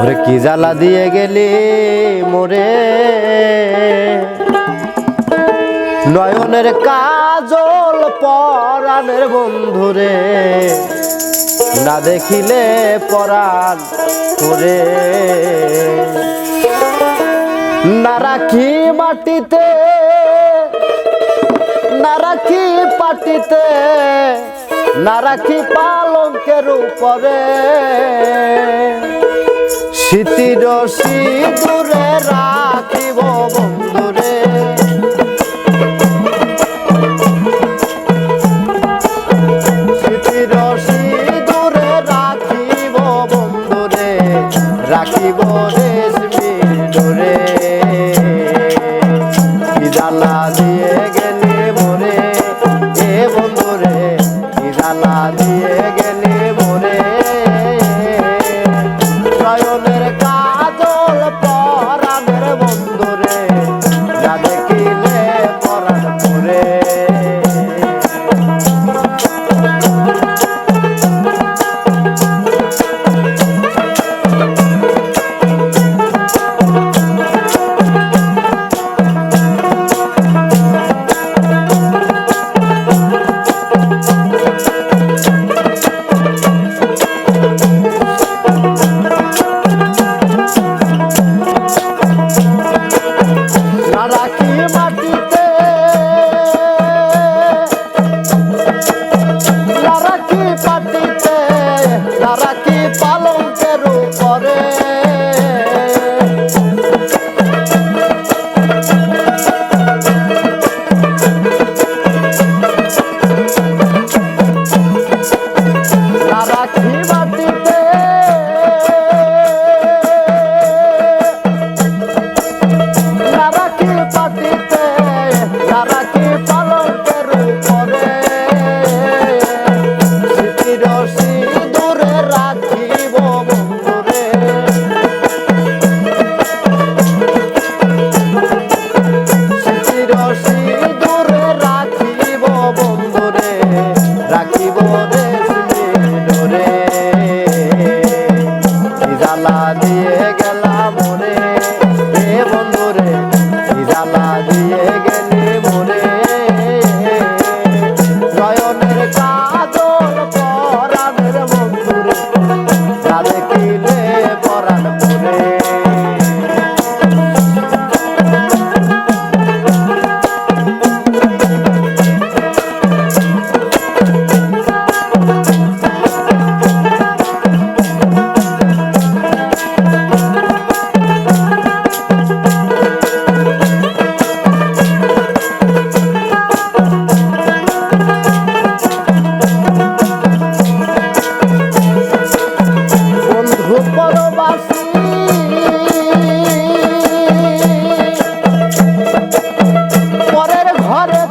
ওরে কি জ্বালা দিয়ে গেলি মোরে? নয়নের কাজল পরাণের বন্ধুরে না দেখিলে পরাণ করে না রাখি মাটিতে, না রাখি পাটিতে, না রাখি পালঙ্কের উপরে। স্মৃতির সিঁদুরে রাখিব বন্ধুরে। স্মৃতির সিঁদুরে রাখিব বন্ধুরে রাখিব রেশমি ডোরে জালা দিয়ে গেলে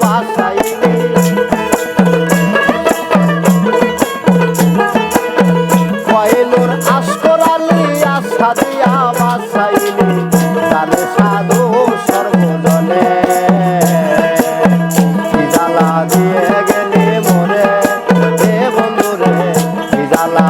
বাসাইবে কয়েলোর আসকরালি আশা দিয়া বাসাইবে তার সাধু সর্বজনে জ্বালা দিয়ে গেলে মরে বন্ধুরে জ্বালা